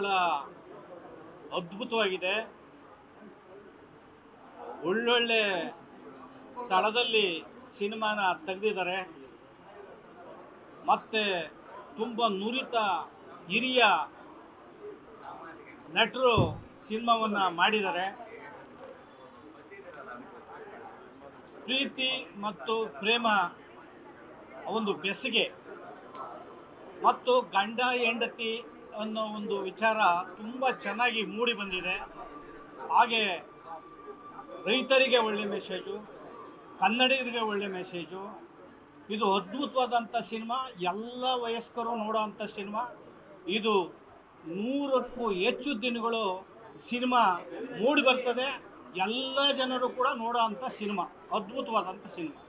ಭಾಳ ಅದ್ಭುತವಾಗಿದೆ. ಒಳ್ಳೊಳ್ಳೆ ಸ್ಥಳದಲ್ಲಿ ಸಿನಿಮಾನ ತೆಗೆದಿದ್ದಾರೆ. ಮತ್ತು ತುಂಬ ನುರಿತ ಹಿರಿಯ ನಟರು ಸಿನಿಮಾವನ್ನು ಮಾಡಿದ್ದಾರೆ. ಪ್ರೀತಿ ಮತ್ತು ಪ್ರೇಮ ಒಂದು ಬೆಸಿಗೆ. ಮತ್ತು ಗಂಡ ಹೆಂಡತಿ ಅನ್ನೋ ಒಂದು ವಿಚಾರ ತುಂಬ ಚೆನ್ನಾಗಿ ಮೂಡಿ ಬಂದಿದೆ. ಹಾಗೆ ರೈತರಿಗೆ ಒಳ್ಳೆ ಮೆಸೇಜು ಕನ್ನಡಿಗರಿಗೆ ಒಳ್ಳೆ ಮೆಸೇಜು ಇದು ಅದ್ಭುತವಾದಂಥ ಸಿನಿಮಾ ಎಲ್ಲ ವಯಸ್ಕರು ನೋಡೋವಂಥ ಸಿನಿಮಾ ಇದು ನೂರಕ್ಕೂ ಹೆಚ್ಚು ದಿನಗಳು ಸಿನಿಮಾ ಮೂಡಿ ಬರ್ತದೆ. ಎಲ್ಲ ಜನರು ಕೂಡ ನೋಡೋ ಅಂಥ ಸಿನಿಮಾ ಅದ್ಭುತವಾದಂಥ ಸಿನಿಮಾ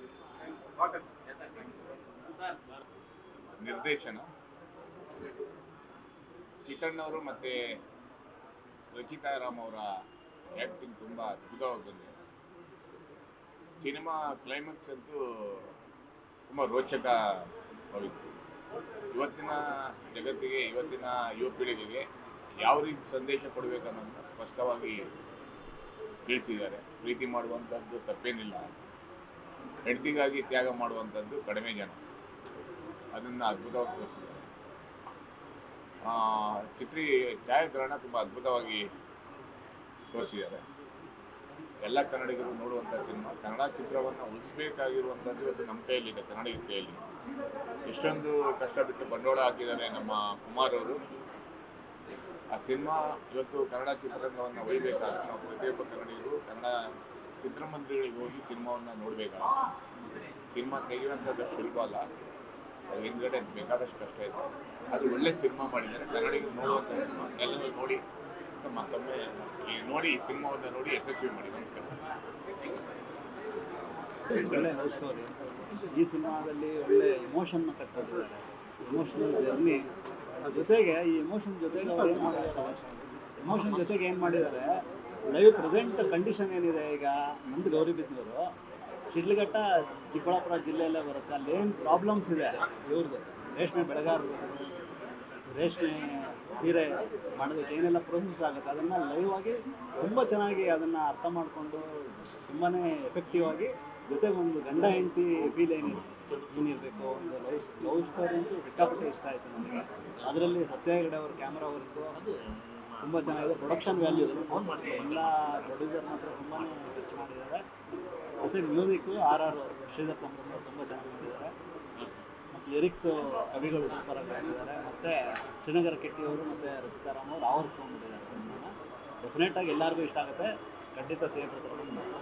ನಿರ್ದೇಶನ. ಕಿಟಣ್ ಅವರು ಮತ್ತು ರಚಿತಾ ರಾಮ್ ಅವರ ಆ್ಯಕ್ಟಿಂಗ್ ತುಂಬ ಅದ್ಭುತವಾಗಿ ಬಂದಿದೆ. ಸಿನಿಮಾ ಕ್ಲೈಮ್ಯಾಕ್ಸ್ ಅಂತೂ ತುಂಬ ರೋಚಕವಾಗಿತ್ತು ಇವತ್ತಿನ ಜಗತ್ತಿಗೆ, ಇವತ್ತಿನ ಯುವ ಪೀಳಿಗೆಗೆ ಯಾವ ರೀತಿ ಸಂದೇಶ ಕೊಡಬೇಕನ್ನೋದನ್ನ ಸ್ಪಷ್ಟವಾಗಿ ತಿಳಿಸಿದ್ದಾರೆ. ಪ್ರೀತಿ ಮಾಡುವಂಥದ್ದು ತಪ್ಪೇನಿಲ್ಲ. ಹೆಂಡತಿಗಾಗಿ ತ್ಯಾಗ ಮಾಡುವಂಥದ್ದು ಕಡಿಮೆ ಜನ. ಅದನ್ನು ಅದ್ಭುತವಾಗಿ ತೋರಿಸಿದ್ದಾರೆ. ಚಿತ್ರಿ ಛಾಯಾಗ್ರಹಣ ತುಂಬ ಅದ್ಭುತವಾಗಿ ತೋರಿಸಿದ್ದಾರೆ. ಎಲ್ಲ ಕನ್ನಡಿಗರು ನೋಡುವಂಥ ಸಿನಿಮಾ, ಕನ್ನಡ ಚಿತ್ರವನ್ನು ಉಳಿಸ್ಬೇಕಾಗಿರುವಂಥದ್ದು ಇವತ್ತು ನಮ್ಮ ಕೈಯಲ್ಲಿದೆ ಕನ್ನಡಿಗ ಕೈಯಲ್ಲಿ. ಎಷ್ಟೊಂದು ಕಷ್ಟಪಟ್ಟು ಬಂಡವಾಳ ಹಾಕಿದ್ದಾರೆ ನಮ್ಮ ಕುಮಾರ್ ಅವರು. ಆ ಸಿನಿಮಾ ಇವತ್ತು ಕನ್ನಡ ಚಿತ್ರರಂಗವನ್ನು ಒಯ್ಯಬೇಕಾದ್ರೆ ನಾವು ಪ್ರತಿಯೊಬ್ಬ ಕನ್ನಡಿಗರು ಕನ್ನಡ ಚಿತ್ರಮಂದಿರಗಳಿಗೆ ಹೋಗಿ ಸಿನಿಮಾವನ್ನು ನೋಡಬೇಕಾಗುತ್ತೆ. ಸಿನಿಮಾ ತೆಗೆಯುವಂಥದ್ದು ಸುಲಭ ಅಲ್ಲ ಹಿಂದ್ಗಡೆ ಬೇಕಾದಷ್ಟು ಕಷ್ಟ ಇದೆ ಅದು ಒಳ್ಳೆ ಸಿನಿಮಾ ಮಾಡಿದ್ದಾರೆ. ಕನ್ನಡಿಗೆ ನೋಡುವಂಥ ಸಿನಿಮಾ. ಎಲ್ಲರೂ ನೋಡಿ, ಮತ್ತೊಮ್ಮೆ ಈ ನೋಡಿ ಈ ಸಿನಿಮಾವನ್ನು ನೋಡಿ ಯಶಸ್ವಿ ಮಾಡಿ. ನಮಸ್ಕಾರ. ಒಳ್ಳೆ ಲವ್ ಸ್ಟೋರಿ ಈ ಸಿನಿಮಾದಲ್ಲಿ ಒಳ್ಳೆ ಇಮೋಷನ್ ಕಟ್ಕೊಟ್ಟಿದ್ದಾರೆ ಇಮೋಷನಲ್ ಜರ್ನಿ ಜೊತೆಗೆ ಈ ಇಮೋಷನ್ ಜೊತೆಗೆ ಅವ್ರು ಏನು ಮಾಡಿದ್ದಾರೆ? ಇಮೋಷನ್ ಜೊತೆಗೆ ಏನು ಮಾಡಿದ್ದಾರೆ? ಲೈವ್ ಪ್ರೆಸೆಂಟ್ ಕಂಡೀಷನ್ ಏನಿದೆ ಈಗ? ನಂದು ಗೌರಿಬಿದ್ನೂರು ಶಿಡ್ಲಘಟ್ಟ ಚಿಕ್ಕಬಳ್ಳಾಪುರ ಜಿಲ್ಲೆಯಲ್ಲೇ ಬರುತ್ತೆ. ಅಲ್ಲಿ ಏನು ಪ್ರಾಬ್ಲಮ್ಸ್ ಇದೆ? ಇವ್ರದ್ದು ರೇಷ್ಮೆ ಬೆಳೆಗಾರರು. ರೇಷ್ಮೆ ಸೀರೆ ಮಾಡೋದಕ್ಕೆ ಏನೆಲ್ಲ ಪ್ರೋಸೆಸ್ ಆಗುತ್ತೆ? ಅದನ್ನು ಲೈವ್ ಆಗಿ ತುಂಬ ಚೆನ್ನಾಗಿ ಅದನ್ನು ಅರ್ಥ ಮಾಡಿಕೊಂಡು ತುಂಬಾ ಎಫೆಕ್ಟಿವ್ ಆಗಿ ಜೊತೆಗೆ ಒಂದು ಗಂಡ ಹೆಂಡತಿ ಫೀಲ್ ಏನಿರುತ್ತೆ ಏನಿರಬೇಕು? ಒಂದು ಲವ್ ಲವ್ ಸ್ಟೋರಿ ಅಂತೂ ಸಿಕ್ಕಾಪಟ್ಟೆ ಇಷ್ಟ ಆಯಿತು ನನಗೆ. ಅದರಲ್ಲಿ ಸತ್ಯಾಗಡೆ ಅವ್ರ ಕ್ಯಾಮ್ರಾ ವರ್ಕು ತುಂಬ ಚೆನ್ನಾಗಿದೆ. ಪ್ರೊಡಕ್ಷನ್ ವ್ಯಾಲ್ಯೂಸ್ ಎಲ್ಲ ಪ್ರೊಡ್ಯೂಸರ್ ಮಾತ್ರ ತುಂಬಾ ಖರ್ಚು ಮಾಡಿದ್ದಾರೆ. ಜೊತೆಗೆ music R R Sridhar Sambhram ತುಂಬ ಚೆನ್ನಾಗಿ ಮಾಡಿದ್ದಾರೆ. ಮತ್ತು ಲಿರಿಕ್ಸು ಕವಿಗಳು ಸೂಪರಾಗಿ ಬರೆದಿದ್ದಾರೆ. ಮತ್ತು ಶ್ರೀನಗರ ಅವರು ಮತ್ತು ರಚಿತಾರಾಮ್ ಅವರು ಆವರಿಸ್ಕೊಂಡ್ಬಿಟ್ಟಿದ್ದಾರೆ ಸಿನಿಮಾನ. ಡೆಫಿನೆಟಾಗಿ ಎಲ್ಲರಿಗೂ ಇಷ್ಟ ಆಗುತ್ತೆ. ಖಂಡಿತ ಥಿಯೇಟ್ರ್ ಬಂದು